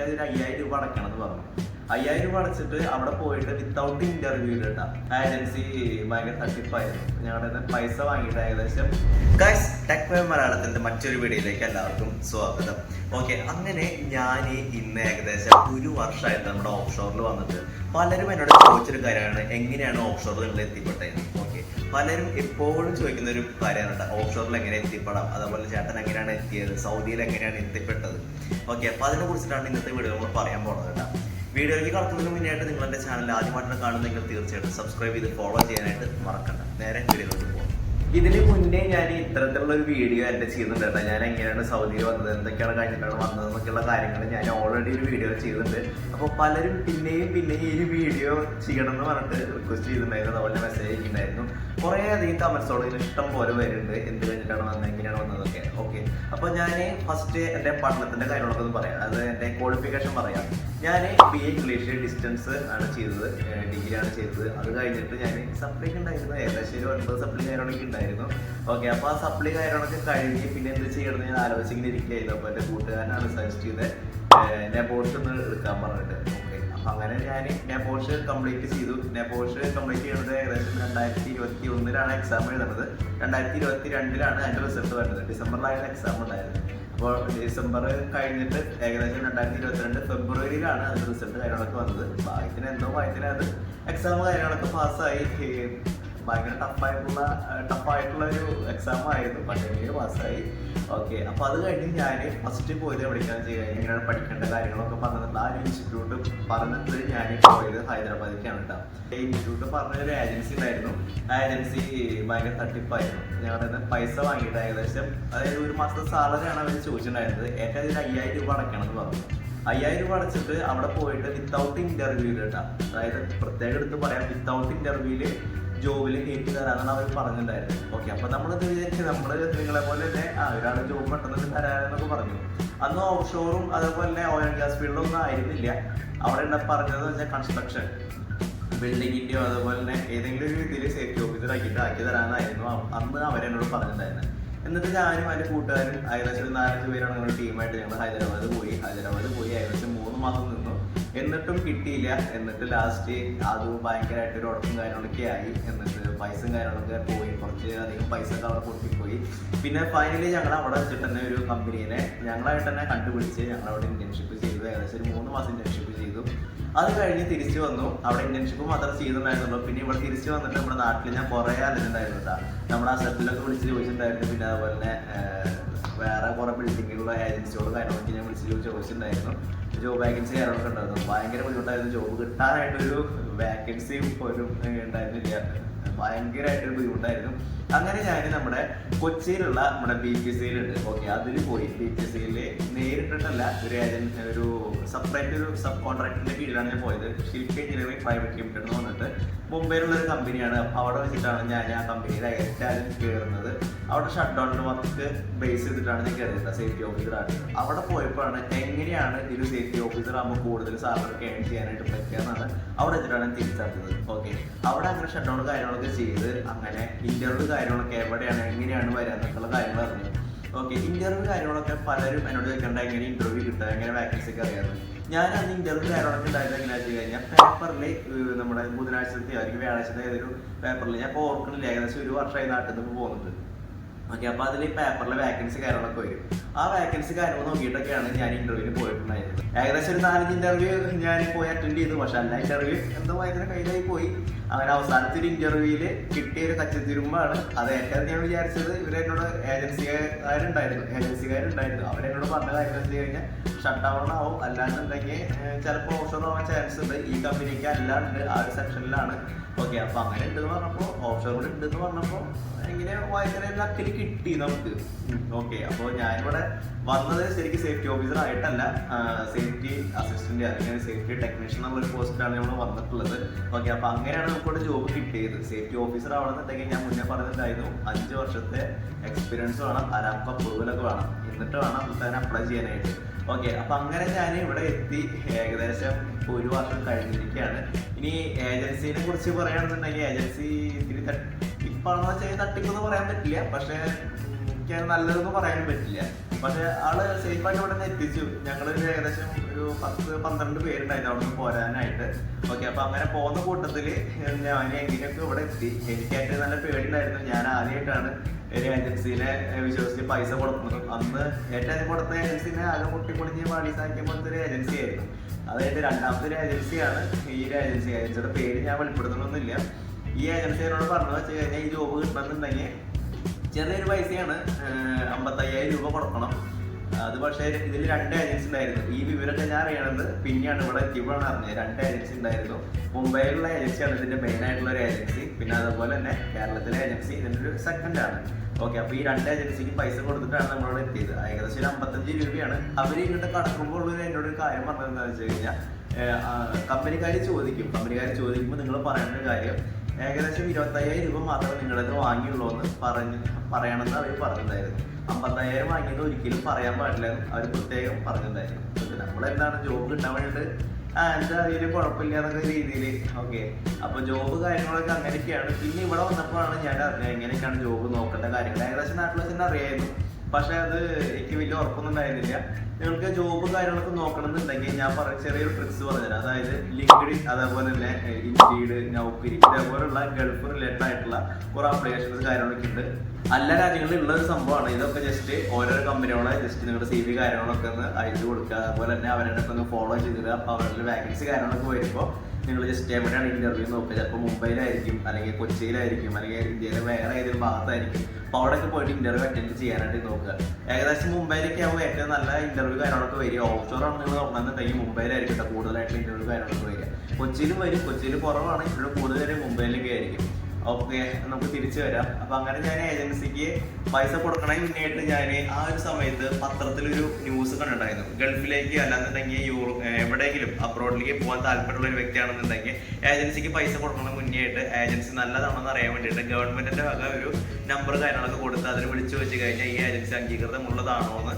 ഏറ്റവും ഒരു അയ്യായിരം രൂപ അടയ്ക്കണം എന്ന് പറഞ്ഞു. അയ്യായിരം രൂപ അടച്ചിട്ട് അവിടെ പോയിട്ട് വിത്തൗട്ട് ഇന്റർവ്യൂ കേട്ടാ. ഏജൻസി ഭയങ്കര തട്ടിപ്പായിരുന്നു. ഞങ്ങളുടെ പൈസ വാങ്ങിയിട്ട് ഏകദേശം ഗൈസ് ടെക് മലയാളത്തിന്റെ മറ്റൊരു വീഡിയോയിലേക്ക് എല്ലാവർക്കും സ്വാഗതം. ഓക്കെ അങ്ങനെ ഞാൻ ഇന്ന് ഏകദേശം ഒരു വർഷമായിട്ട് നമ്മുടെ ഓഫ് ഷോറിൽ വന്നിട്ട് പലരും എന്നോട് ചോദിച്ചൊരു കാര്യമാണ്. എങ്ങനെയാണ് ഓഫ് ഷോറിൽ നിങ്ങൾ എത്തിപ്പെട്ടത് ഓക്കെ പലരും എപ്പോഴും ചോദിക്കുന്ന ഒരു കാര്യമാണ് ഓഫ് ഷോറിൽ എങ്ങനെ എത്തിപ്പെടാം? അതുപോലെ ചേട്ടൻ എങ്ങനെയാണ് എത്തിയത്? സൗദിയിൽ എങ്ങനെയാണ് എത്തിപ്പെട്ടത്? ഓക്കെ അപ്പോൾ അതിനെ കുറിച്ചിട്ടാണ് ഇന്നത്തെ വീഡിയോ നമ്മൾ പറയാൻ പോകുന്നത് കേട്ടോ. വീഡിയോയിലേക്ക് കടക്കുന്നതിന് മുന്നേയായിട്ട് നിങ്ങൾ എന്റെ ചാനൽ ആദ്യമായിട്ടാണ് കാണുന്നെങ്കിൽ തീർച്ചയായിട്ടും സബ്സ്ക്രൈബ് ചെയ്ത് ഫോളോ ചെയ്യാനായിട്ട് മറക്കണ്ട. നേരെ വീഡിയോയിലോട്ട് പോകാം ഇതിന് മുന്നേ ഞാൻ ഇത്തരത്തിലുള്ള ഒരു വീഡിയോ എന്റെ ചെയ്യുന്നുണ്ട് ഞാൻ എങ്ങനെയാണ് സൗദിയിൽ വന്നത് എന്തൊക്കെയാണ് കഴിഞ്ഞിട്ടാണ് വന്നത് എന്നൊക്കെയുള്ള കാര്യങ്ങൾ ഞാൻ ഓൾറെഡി ഒരു വീഡിയോ ചെയ്തിട്ടുണ്ട്. അപ്പോൾ പലരും പിന്നെയും പിന്നെയും ഈ ഒരു വീഡിയോ ചെയ്യണം എന്ന് പറഞ്ഞിട്ട് റിക്വസ്റ്റ് ചെയ്തിട്ടുണ്ടായിരുന്നു. അതുപോലെ മെസ്സേജ് അയക്കുന്നുണ്ടായിരുന്നു കുറേ അധികം കമൻസോട് ഇഷ്ടം പോലെ വരുന്നുണ്ട്. എന്ത് കഴിഞ്ഞിട്ടാണ് വന്നത് എങ്ങനെയാണ് വന്നതൊക്കെ. ഓക്കെ അപ്പോൾ ഞാൻ ഫസ്റ്റ് എന്റെ പഠനത്തിന്റെ കാര്യങ്ങളൊക്കെ ഒന്ന് പറയാം. അത് എന്റെ ക്വാളിഫിക്കേഷൻ പറയാം. ഞാൻ ബി എ ഇംഗ്ലീഷ് ഡിസ്റ്റൻസ് ആണ് ചെയ്തത്. ഡിഗ്രിയാണ് ചെയ്തത്. അത് കഴിഞ്ഞിട്ട് ഞാൻ സപ്ലൈ ഉണ്ടായിരുന്നു. ഏകദേശം ഒരു ഒൻപത് സപ്ലൈ കാര്യങ്ങളൊക്കെ ഉണ്ടായിരുന്നു. ഓക്കെ അപ്പോൾ ആ സപ്ലി കാര്യങ്ങളൊക്കെ കഴിഞ്ഞ് പിന്നെ എന്ത് ചെയ്യണമെന്ന് ഞാൻ ആലോചിച്ചിങ്ങനെ ഇരിക്കുകയായിരുന്നു. അപ്പോൾ എന്റെ കൂട്ടുകാരനാണ് സജസ്റ്റ് ചെയ്ത് ഞാൻ പോർഷൻ ഒന്ന് എടുക്കാൻ പറഞ്ഞിട്ട്. ഓക്കെ അപ്പം അങ്ങനെ ഞാൻ പോർഷൻ കംപ്ലീറ്റ് ചെയ്തു. പോർഷൻ കംപ്ലീറ്റ് ചെയ്യുന്നത് ഏകദേശം രണ്ടായിരത്തി ഇരുപത്തി ഒന്നിലാണ് എക്സാം എഴുതുന്നത്. രണ്ടായിരത്തി ഇരുപത്തി രണ്ടിലാണ് അതിന്റെ റിസൾട്ട് വരുന്നത്. ഡിസംബറിലായിരുന്നു എക്സാം ഉണ്ടായിരുന്നത്. അപ്പോൾ ഡിസംബർ കഴിഞ്ഞിട്ട് ഏകദേശം രണ്ടായിരത്തി ഇരുപത്തിരണ്ട് ഫെബ്രുവരിയിലാണ് അതിന്റെ റിസൾട്ട് കാര്യങ്ങളൊക്കെ വന്നത്. ഭാഗ്യത്തിന് എന്തോ ഭാഗ്യത്തിന് അത് എക്സാം കാര്യങ്ങളൊക്കെ പാസ്സായി ഭയങ്കര ടഫായിട്ടുള്ള ടഫായിട്ടുള്ള ഒരു എക്സാം ആയിരുന്നു. പണ്ടെങ്കിൽ പാസ്സായി ഓക്കെ അപ്പോൾ അത് കഴിഞ്ഞ് ഞാൻ ഫസ്റ്റ് പോയത് എവിടേക്കാണ് ചെയ്യുക എങ്ങനെയാണ് പഠിക്കേണ്ട കാര്യങ്ങളൊക്കെ പറഞ്ഞത് ആ ഒരു ഇൻസ്റ്റിറ്റ്യൂട്ട് പറഞ്ഞിട്ട് ഞാൻ പോയത് ഹൈദരാബാദിലേക്കാണ് കേട്ടോ ഈ ഇൻസ്റ്റിറ്റ്യൂട്ട് പറഞ്ഞൊരു ഏജൻസി ഉണ്ടായിരുന്നു. ആ ഏജൻസി ഭയങ്കര തട്ടിപ്പായിരുന്നു. ഞങ്ങളുടെ പൈസ വാങ്ങിയിട്ട് ഏകദേശം അതായത് ഒരു മാസത്തെ സാലറിയാണ് അവർ ചോദിച്ചിട്ടുണ്ടായിരുന്നത്. ഏറ്റവും ഇതിൽ അയ്യായിരം രൂപ അടയ്ക്കണം എന്ന് പറഞ്ഞു. അയ്യായിരം രൂപ അടച്ചിട്ട് അവിടെ പോയിട്ട് വിത്തൗട്ട് ഇന്റർവ്യൂ കേട്ടോ അതായത് പ്രത്യേകം എടുത്ത് പറയാം വിത്തൗട്ട് ഇന്റർവ്യൂൽ ജോബിൽ കയറ്റി തരാന്നാണ് അവർ പറഞ്ഞിട്ടുണ്ടായിരുന്നത് ഓക്കെ അപ്പൊ നമ്മൾ വിചാരിച്ച്? നമ്മൾ നിങ്ങളെ പോലെ തന്നെ ആ ഒരാൾ ജോബ് പെട്ടെന്ന് തരാമെന്നൊക്കെ പറഞ്ഞു. അന്ന് ഓഫ് ഷോറും അതേപോലെ തന്നെ ഓയിൽ ഗ്യാസ് ഫീൽഡും ഒന്നും ആയിരുന്നില്ല. അവിടെ എന്താ പറഞ്ഞത് വെച്ചാൽ കൺസ്ട്രക്ഷൻ ബിൽഡിങ്ങിന്റെയോ അതുപോലെ തന്നെ ഏതെങ്കിലും ഒരു രീതിയിൽ സേഫ്റ്റി ഓഫീസർ ആക്കിയിട്ട് ആക്കി തരാനായിരുന്നു അന്ന് അവരെന്നോട് പറഞ്ഞിട്ടുണ്ടായിരുന്നത് എന്നിട്ട് ഞാനും എന്റെ കൂട്ടുകാരും ഏകദേശം ഒരു നാലഞ്ച് പേരാണ് ഞങ്ങൾ ടീമായിട്ട് ഞങ്ങൾ ഹൈദരാബാദ് പോയി. ഹൈദരാബാദ് പോയി ഏകദേശം മൂന്ന് മാസം എന്നിട്ടും കിട്ടിയില്ല. എന്നിട്ട് ലാസ്റ്റ് അത് ഭയങ്കരമായിട്ട് ഒരു ഉടക്കും കാര്യങ്ങളൊക്കെ ആയി. എന്നിട്ട് പൈസ കാര്യങ്ങളൊക്കെ പോയി. കുറച്ച് അധികം പൈസ ഒക്കെ അവിടെ പൊട്ടിപ്പോയി. പിന്നെ ഫൈനലി ഞങ്ങൾ അവിടെ വെച്ചിട്ട് തന്നെ ഒരു കമ്പനീനെ ഞങ്ങളായിട്ട് തന്നെ കണ്ടുപിടിച്ച് ഞങ്ങൾ അവിടെ ഇന്റേൺഷിപ്പ് ചെയ്തു. ഏകദേശം ഒരു മൂന്ന് മാസം ഇന്റേൺഷിപ്പ് ചെയ്തു. അത് കഴിഞ്ഞ് തിരിച്ചു വന്നു. അവിടെ ഇന്റേൺഷിപ്പ് മാത്രം ചെയ്തിട്ടുണ്ടായിരുന്നു പിന്നെ ഇവിടെ തിരിച്ചു വന്നിട്ട് നമ്മുടെ നാട്ടിൽ ഞാൻ കുറേ അറിഞ്ഞിട്ടുണ്ടായിരുന്നു കേട്ടോ ആ സെറ്റിലൊക്കെ വിളിച്ച് ചോദിച്ചിട്ടുണ്ടായിരുന്നു. പിന്നെ അതുപോലെ തന്നെ കുറെ ബിൽഡിങ്ങിലുള്ള ഏജൻസിയോട് കാര്യങ്ങളൊക്കെ ഞാൻ വിളിച്ച് ചോദിച്ച് ചോദിച്ചിട്ടുണ്ടായിരുന്നു ജോബ് വേക്കൻസി കാര്യങ്ങളൊക്കെ ഉണ്ടായിരുന്നു. ഭയങ്കര ബുദ്ധിമുട്ടായിരുന്നു. ജോബ് കിട്ടാനായിട്ടൊരു വേക്കൻസിയും ഏർ, ഉണ്ടായിരുന്നില്ല. ഭയങ്കരമായിട്ടൊരു ബുദ്ധിമുട്ടായിരുന്നു. അങ്ങനെ ഞാൻ നമ്മുടെ കൊച്ചിയിലുള്ള നമ്മുടെ ബി പി സിയിൽ ഉണ്ട് ഓക്കെ അതിൽ പോയി. ബി പി സിയിൽ നേരിട്ടിട്ടല്ല ഒരു ഏജൻസി ഒരു സെപ്പറേറ്റ് ഒരു സബ് കോൺട്രാക്ടറിന്റെ കീഴിലാണ് ഞാൻ പോയത്. ശിൽപ എഞ്ചിനീയറിംഗ് പ്രൈവറ്റ് ലിമിറ്റഡ് എന്ന് പറഞ്ഞിട്ട് മുംബൈയിലുള്ള ഒരു കമ്പനിയാണ് അവിടെ വെച്ചിട്ടാണ് ഞാൻ ആ കമ്പനിയിൽ ഏറ്റവും കയറുന്നത് അവിടെ ഷട്ട് ഡൗണിൽ ബേസ് ചെയ്തിട്ടാണ് ഞാൻ കയറിയത് സേഫ്റ്റി ഓഫീസറാണ് അവിടെ പോയപ്പോഴാണ് എങ്ങനെയാണ് ഒരു സേഫ്റ്റി ഓഫീസർ ആകുമ്പോൾ കൂടുതൽ സാലറി ഏൺ ചെയ്യാനായിട്ട് പറ്റുകയെന്നാണ് അവിടെ വെച്ചിട്ടാണ് തിരിച്ചറിഞ്ഞത്. ഓക്കെ അവിടെ അങ്ങനെ ഷട്ട് ഡൗൺ കാര്യങ്ങളൊക്കെ ചെയ്ത് അങ്ങനെ ഇന്റർവ്യൂ കാര്യങ്ങളൊക്കെ എവിടെയാണ് എങ്ങനെയാണ് വരിക എന്നൊക്കെയുള്ള കാര്യങ്ങൾ അറിഞ്ഞു. ഓക്കെ ഇന്റർവ്യൂ കാര്യങ്ങളൊക്കെ പലരും എന്നോട് ചോദിക്കേണ്ട എങ്ങനെ ഇന്റർവ്യൂ കിട്ടുക എങ്ങനെ വാക്കൻസി ഒക്കെ അറിയാറ് ഞാൻ അന്ന് ഇന്റർവ്യൂ കാര്യങ്ങളൊക്കെ ഉണ്ടായത് എങ്ങനെ വെച്ച് കഴിഞ്ഞാൽ പേപ്പറിൽ നമ്മുടെ ബുധനാഴ്ചത്തെ അല്ലെങ്കിൽ വ്യാഴാഴ്ചത്തെ ഏതൊരു പേപ്പറിൽ ഞാൻ ഇപ്പോൾ ഓർക്കണില്ല ഏകദേശം ഒരു വർഷമായി നാട്ടിൽ നിന്ന് പോകുന്നുണ്ട്. ഓക്കെ അപ്പൊ അതിൽ പേപ്പറിലെ വാക്കൻസി കാര്യങ്ങളൊക്കെ വരും. ആ വേക്കൻസി കാര്യങ്ങൾ നോക്കിയിട്ടൊക്കെയാണ് ഞാൻ ഇന്റർവ്യൂവിന് പോയിട്ടുണ്ടായിരുന്നത് ഏകദേശം ഒരു നാലഞ്ച് ഇന്റർവ്യൂ ഞാൻ പോയി അറ്റൻഡ് ചെയ്തു. പക്ഷെ എല്ലാ ഇന്റർവ്യൂ എന്തോ ഭയങ്കര കയ്യിലായി പോയി. അങ്ങനെ അവസാനത്തെ ഒരു ഇന്റർവ്യൂവിൽ കിട്ടിയ ഒരു കച്ചത്തിരുമ്പാണ്. അത് ഏറ്റവും ഞാൻ വിചാരിച്ചത് ഇവരെന്നോട് ഏജൻസിക്കാരുണ്ടായിരുന്നു ഏജൻസിക്കാരുണ്ടായിരുന്നു അവരെന്നോട് പറഞ്ഞ കാര്യം വെച്ച് കഴിഞ്ഞാൽ ഷട്ട് ഡൗൺ ആവും. അല്ലാന്നുണ്ടെങ്കിൽ ചിലപ്പോൾ ഓപ്ഷൻ ആവാൻ ചാൻസ് ഉണ്ട്. ഈ കമ്പനിക്ക് അല്ലാണ്ട് ആ ഒരു സെക്ഷനിലാണ് ഓക്കെ അപ്പൊ അങ്ങനെ ഉണ്ടെന്ന് പറഞ്ഞപ്പോൾ ഓപ്ഷൻ കൂടെ ഉണ്ടെന്ന് പറഞ്ഞപ്പോൾ ഇങ്ങനെ ഭയങ്കര ലക്കിൽ കിട്ടി നമുക്ക്. ഓക്കെ അപ്പോൾ ഞാനിവിടെ വന്നത്. ശരിക്കും സേഫ്റ്റി ഓഫീസർ ആയിട്ടല്ല സേഫ്റ്റി അസിസ്റ്റന്റ് അല്ലെങ്കിൽ സേഫ്റ്റി ടെക്നീഷ്യൻ എന്നുള്ള ഒരു പോസ്റ്റിലാണ് നമ്മൾ വന്നിട്ടുള്ളത്. ഓക്കെ അപ്പൊ അങ്ങനെയാണ് നമുക്കിവിടെ ജോബ് കിട്ടിയത്. സേഫ്റ്റി ഓഫീസർ ആവണമെന്നുണ്ടെങ്കിൽ ഞാൻ മുന്നേ പറഞ്ഞിട്ടുണ്ടായിരുന്നു അഞ്ച് വർഷത്തെ എക്സ്പീരിയൻസ് വേണം അരാപ്പ് അപ്രൂവലൊക്കെ വേണം. എന്നിട്ട് വേണം തന്നെ അപ്ലൈ ചെയ്യാനായിട്ട്. ഓക്കെ അപ്പൊ അങ്ങനെ ഞാൻ ഇവിടെ എത്തി. ഏകദേശം ഒരു വർഷം കഴിഞ്ഞിരിക്കുകയാണ്. ഇനി ഏജൻസിനെ കുറിച്ച് പറയുകയാണെന്നുണ്ടെങ്കിൽ ഏജൻസി ഇത്തിരി തട്ടിപ്പാണെന്ന് വെച്ചാൽ തട്ടിപ്പെന്ന് പറയാൻ പറ്റില്ല. പക്ഷേ വിശ്വസിക്കാൻ നല്ലതെന്ന് പറയാനും പറ്റില്ല. പക്ഷെ ആൾ സേഫ് ആയിട്ട് ഇവിടെ നിന്ന് എത്തിച്ചു ഞങ്ങളൊരു ഏകദേശം ഒരു പത്ത് പന്ത്രണ്ട് പേരുണ്ടായിരുന്നു അവിടെ നിന്ന് പോരാനായിട്ട്. ഓക്കെ അപ്പൊ അങ്ങനെ പോകുന്ന കൂട്ടത്തിൽ ഞാൻ എങ്ങനെയൊക്കെ ഇവിടെ എത്തി. എനിക്കായിട്ട് നല്ല പേടിയുണ്ടായിരുന്നു. ഞാൻ ആദ്യമായിട്ടാണ് ഒരു ഏജൻസിനെ വിശ്വസിച്ച് പൈസ കൊടുക്കുന്നത്. അന്ന് ഏറ്റവും കൊടുത്ത ഏജൻസിനെ ആകെ പൊട്ടിപ്പൊളിഞ്ഞ് പാടിസാക്കിയ പോലത്തെ ഒരു ഏജൻസി ആയിരുന്നു. അതായത് രണ്ടാമത്തെ ഒരു ഏജൻസിയാണ് ഈ ഒരു ഏജൻസി ഏജൻസിയുടെ പേര് ഞാൻ വെളിപ്പെടുത്തണമെന്നില്ല ഈ ഏജൻസി എന്നോട് പറഞ്ഞു വെച്ച് കഴിഞ്ഞാൽ ഈ ജോബ് കിട്ടണമെന്നുണ്ടെങ്കിൽ ചെറിയൊരു പൈസയാണ് അമ്പത്തയ്യായിരം രൂപ കൊടുക്കണം. അത് പക്ഷേ ഇതിൽ രണ്ട് ഏജൻസി ഉണ്ടായിരുന്നു. ഈ വിവരമൊക്കെ ഞാൻ അറിയണത് പിന്നെയാണ് ഇവിടെ എത്തിയപ്പോഴാണ് അറിഞ്ഞത്. രണ്ട് ഏജൻസി ഉണ്ടായിരുന്നു. മുംബൈയിലുള്ള ഏജൻസിയാണ് ഇതിന്റെ മെയിൻ ആയിട്ടുള്ള ഒരു ഏജൻസി പിന്നെ അതുപോലെ തന്നെ കേരളത്തിലെ ഏജൻസി ഇതിന്റെ ഒരു സെക്കൻഡ് ആണ്. ഓക്കെ അപ്പൊ ഈ രണ്ട് ഏജൻസിക്ക് പൈസ കൊടുത്തിട്ടാണ് നമ്മളിവിടെ എത്തിയത്. ഏകദേശം ഒരു അമ്പത്തഞ്ച് രൂപയാണ്. അവർ ഇങ്ങോട്ട് കടക്കുമ്പോൾ ഉള്ള എന്നോട് ഒരു കാര്യം പറഞ്ഞതെന്ന് വെച്ച് കഴിഞ്ഞാൽ കമ്പനിക്കാർ ചോദിക്കും. കമ്പനിക്കാർ ചോദിക്കുമ്പോൾ നിങ്ങൾ പറയേണ്ട കാര്യം ഏകദേശം ഇരുപത്തയ്യായിരം രൂപ മാത്രമേ നിങ്ങളത് വാങ്ങിയുള്ളൂ എന്ന് പറഞ്ഞ് പറയണമെന്ന് അവർ പറഞ്ഞിട്ടുണ്ടായിരുന്നു. അമ്പത്തയ്യായിരം വാങ്ങിയത് ഒരിക്കലും പറയാൻ പാടില്ല അവർ പ്രത്യേകം പറഞ്ഞിട്ടുണ്ടായിരുന്നു. നമ്മളെന്താണ് ജോബ് കിട്ടാൻ വേണ്ടിയിട്ട് ആ എന്താ അതിൽ കുഴപ്പമില്ല എന്നൊക്കെ രീതിയിൽ. ഓക്കെ അപ്പൊ ജോബ് കാര്യങ്ങളൊക്കെ അങ്ങനെയൊക്കെയാണ്. പിന്നെ ഇവിടെ വന്നപ്പോഴാണ് ഞാൻ അറിഞ്ഞത് എങ്ങനെയൊക്കെയാണ് ജോബ് നോക്കേണ്ട കാര്യങ്ങൾ. ഏകദേശം നാട്ടിലെ തന്നെ അറിയായിരുന്നു. പക്ഷെ അത് എനിക്ക് വലിയ ഉറപ്പൊന്നും ഉണ്ടായിരുന്നില്ല നിങ്ങൾക്ക് ജോബ് കാര്യങ്ങളൊക്കെ നോക്കണമെന്നുണ്ടെങ്കിൽ ഞാൻ പറ ചെറിയൊരു ട്രിക്സ് പറഞ്ഞുതരാം. അതായത് ലിങ്ക്ഡിൻ അതേപോലെ തന്നെ ഇൻഡീഡ് നൗക്കരി ഇതേപോലുള്ള ഗൾഫ് റിലേറ്റഡ് ആയിട്ടുള്ള കുറെ അപ്ലിക്കേഷൻസ് കാര്യങ്ങളൊക്കെ ഉണ്ട്. എല്ലാ രാജ്യങ്ങളിലും ഉള്ള ഒരു സംഭവമാണ്. ഇതൊക്കെ ജസ്റ്റ് ഓരോരോ കമ്പനികളെ ജസ്റ്റ് നിങ്ങളുടെ സി വി കാര്യങ്ങളൊക്കെ ഒന്ന് അയച്ചു കൊടുക്കുക. അതുപോലെ തന്നെ അവരുടെ ഒന്ന് ഫോളോ ചെയ്തിട്ട് അപ്പോൾ അവരുടെ വാക്കൻസി കാര്യങ്ങളൊക്കെ വരുമ്പോൾ നിങ്ങൾ ജസ്റ്റ് എവിടെയാണ് ഇന്റർവ്യൂ നോക്കുക? ചിലപ്പോൾ മുംബൈയിലായിരിക്കും അല്ലെങ്കിൽ കൊച്ചിയിലായിരിക്കും അല്ലെങ്കിൽ ഇന്ത്യയിലെ വേറെ ഏതെങ്കിലും ഭാഗത്തായിരിക്കും. അപ്പോൾ അവിടെയൊക്കെ പോയിട്ട് ഇന്റർവ്യൂ അറ്റൻഡ് ചെയ്യാനായിട്ട് നോക്കുക. ഏകദേശം മുംബൈയിലൊക്കെ ആകുമ്പോൾ ഏറ്റവും നല്ല ഇന്റർവ്യൂ കാര്യങ്ങളൊക്കെ വരിക. ആണ് നിങ്ങൾ നോക്കണമെന്നുണ്ടെങ്കിൽ മുംബൈയിലായിരിക്കും കൂടുതലായിട്ട് കൂടുതലായിട്ടുള്ള ഇന്റർവ്യൂ കാര്യങ്ങളൊക്കെ വരിക. കൊച്ചിയിലും വരും കൊച്ചിയിൽ കുറവാണ് ഇവിടെ കൂടുതലും മുംബൈയിലൊക്കെ ആയിരിക്കും. ഓക്കെ നമുക്ക് തിരിച്ചു വരാം. അപ്പൊ അങ്ങനെ ഞാൻ ഏജൻസിക്ക് പൈസ കൊടുക്കണതിന് മുന്നേയായിട്ട് ഞാൻ ആ ഒരു സമയത്ത് പത്രത്തിലൊരു ന്യൂസ് കണ്ടിട്ടുണ്ടായിരുന്നു. ഗൾഫിലേക്ക് അല്ലാന്നുണ്ടെങ്കിൽ യൂറോ എവിടെയെങ്കിലും അബ്രോഡിലേക്ക് പോകാൻ താല്പര്യമുള്ള ഒരു വ്യക്തിയാണെന്നുണ്ടെങ്കിൽ ഏജൻസിക്ക് പൈസ കൊടുക്കണ മുന്നേറ്റ് ഏജൻസി നല്ലതാണെന്ന് അറിയാൻ വേണ്ടിയിട്ട് ഗവൺമെന്റിന്റെ വക ഒരു നമ്പർ കാര്യങ്ങളൊക്കെ കൊടുത്ത് അതിൽ വിളിച്ചു വെച്ച് കഴിഞ്ഞാൽ ഈ ഏജൻസി അംഗീകൃതമുള്ളതാണോ എന്ന്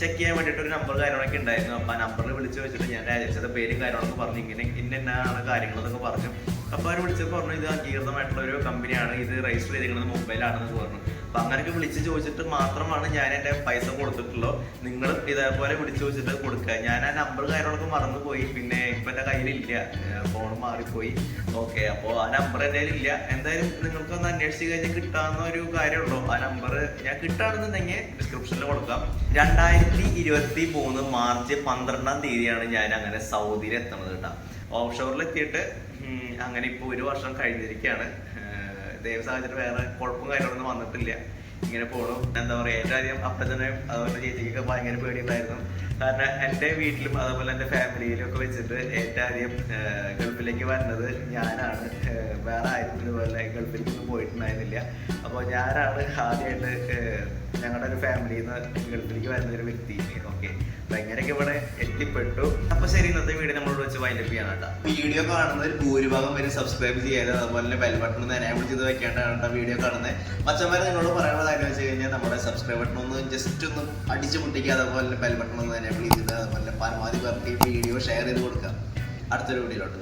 ചെക്ക് ചെയ്യാൻ വേണ്ടിയിട്ട് ഒരു നമ്പർ കാര്യങ്ങളൊക്കെ ഉണ്ടായിരുന്നു. അപ്പോൾ ആ നമ്പറിൽ വിളിച്ചു വെച്ചിട്ട് ഞാൻ ഏജൻസിയുടെ പേരും കാര്യങ്ങളൊക്കെ പറഞ്ഞു. ഇങ്ങനെ ഇന്ന ഇന്നാണ് കാര്യങ്ങളെന്നൊക്കെ പറഞ്ഞു. അപ്പോൾ അവർ വിളിച്ചപ്പോൾ പറഞ്ഞു ഇത് അംഗീകൃതമായിട്ടുള്ള ഒരു കമ്പനിയാണ് ഇത് രജിസ്റ്റർ ചെയ്തിരിക്കുന്നത് മുംബൈയിലാണെന്ന് പറഞ്ഞു. അപ്പൊ അങ്ങനെയൊക്കെ വിളിച്ച് ചോദിച്ചിട്ട് മാത്രമാണ് ഞാൻ എന്റെ പൈസ കൊടുത്തിട്ടുള്ളൂ. നിങ്ങൾ ഇതേപോലെ വിളിച്ച് ചോദിച്ചിട്ട് കൊടുക്കുക. ഞാൻ ആ നമ്പർ കാര്യങ്ങളൊക്കെ മറന്നുപോയി. പിന്നെ ഇപ്പൊ എന്റെ കയ്യിലില്ല. ഫോൺ മാറിപ്പോയി. ഓക്കെ അപ്പോൾ ആ നമ്പർ എന്റെ ഇല്ല എന്തായാലും നിങ്ങൾക്കൊന്ന് അന്വേഷിച്ച് കഴിഞ്ഞാൽ കിട്ടാവുന്ന ഒരു കാര്യമുള്ളൂ. ആ നമ്പർ ഞാൻ കിട്ടുകയാണെന്നുണ്ടെങ്കിൽ ഡിസ്ക്രിപ്ഷനിൽ കൊടുക്കാം. രണ്ടായിരത്തി ഇരുപത്തി മൂന്ന് മാർച്ച് പന്ത്രണ്ടാം തീയതിയാണ് ഞാൻ അങ്ങനെ സൗദിയിൽ എത്തുന്നത് കേട്ടോ. ഓഫ് ഷോറിൽ എത്തിയിട്ട് അങ്ങനെ ഇപ്പോൾ ഒരു വർഷം കഴിഞ്ഞിരിക്കുകയാണ് ഏഹ് ദൈവ സാഹചര്യം വേറെ കുഴപ്പം കാര്യങ്ങളൊന്നും വന്നിട്ടില്ല. ഇങ്ങനെ പോണു. എന്താ പറയാ ഏറ്റവും ആദ്യം അപ്പച്ചനെയും അതുപോലെ ചേച്ചിക്കൊക്കെ ഭയങ്കര പേടിയുണ്ടായിരുന്നു. കാരണം എന്റെ വീട്ടിലും അതുപോലെ എന്റെ ഫാമിലിയിലും ഒക്കെ വെച്ചിട്ട് ഏറ്റവും ആദ്യം ഗൾഫിലേക്ക് വരുന്നത് ഞാനാണ്. വേറെ ആരും ഇതുപോലെ ഗൾഫിലേക്കൊന്നും പോയിട്ടുണ്ടായിരുന്നില്ല. അപ്പോൾ ഞാനാണ് ആദ്യമായിട്ട് ഞങ്ങളുടെ ഒരു ഫാമിലിയിൽ നിന്ന് ഗൾഫിലേക്ക് വരുന്ന ഒരു വ്യക്തി. ഓക്കെ. ഇങ്ങനെയൊക്കെ ഇവിടെ എത്തിപ്പെട്ടു. അപ്പൊ ശരി ഇന്നത്തെ വീഡിയോ നമ്മളോട് വെച്ച് വൈൻഡപ്പ് ചെയ്യാൻ കേട്ടോ. വീഡിയോ കാണുന്നവർ ഭൂരിഭാഗം വരെ സബ്സ്ക്രൈബ് ചെയ്യാതെ അതുപോലെ തന്നെ ബെൽ ബട്ടൺ ഒന്ന് എനേബിൾ ചെയ്ത് വെക്കേണ്ടതാണ് വീഡിയോ കാണുന്നത്. മച്ചന്മാരെ നിങ്ങളോട് പറയാനുള്ള കാര്യം വെച്ച് കഴിഞ്ഞാൽ നമ്മുടെ സബ്സ്ക്രൈബ് ബട്ടൺ ഒന്ന് ജസ്റ്റ് ഒന്ന് അടിച്ചു പൊട്ടിക്കുക അതുപോലെ ബെൽ ബട്ടൺ ഒന്ന് എനേബിൾ ചെയ്ത് അതുപോലെ പരമാവധി പേർക്ക് വീഡിയോ ഷെയർ ചെയ്ത് കൊടുക്കുക. അടുത്തൊരു വീഡിയോയിലോട്ട്